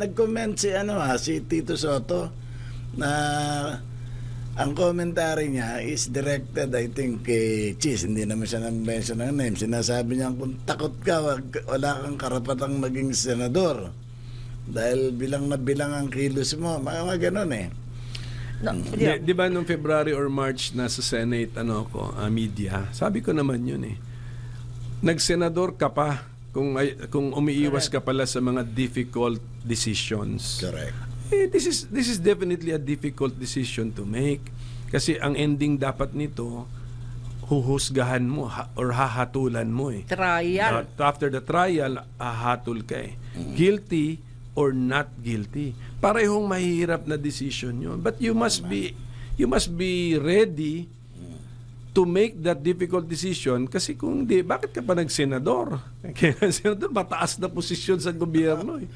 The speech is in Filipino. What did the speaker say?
nag-comment si ano ha, si Tito Soto na ang commentary niya is directed I think kay Cheese. Hindi naman siya nang-mention ng name. Sinasabi niya kung takot ka, wag, wala kang karapatang maging senador. Dahil bilang na bilang ang kilos mo. Mga, mga ganun eh. No, Di, di ba nung February or March na sa Senate ano ko, ah, media, sabi ko naman yun eh. Nagsenador ka pa kung ay- kung umiiwas ka pala sa mga difficult decisions. Correct. Eh, this is this is definitely a difficult decision to make kasi ang ending dapat nito huhusgahan mo ha- or hahatulan mo eh. Trial. Uh, after the trial, hahatol ka eh. Guilty or not guilty. Parehong mahirap na decision yun. But you must be you must be ready to make that difficult decision kasi kung di, bakit ka pa nagsenador? Kaya senador, mataas na posisyon sa gobyerno eh.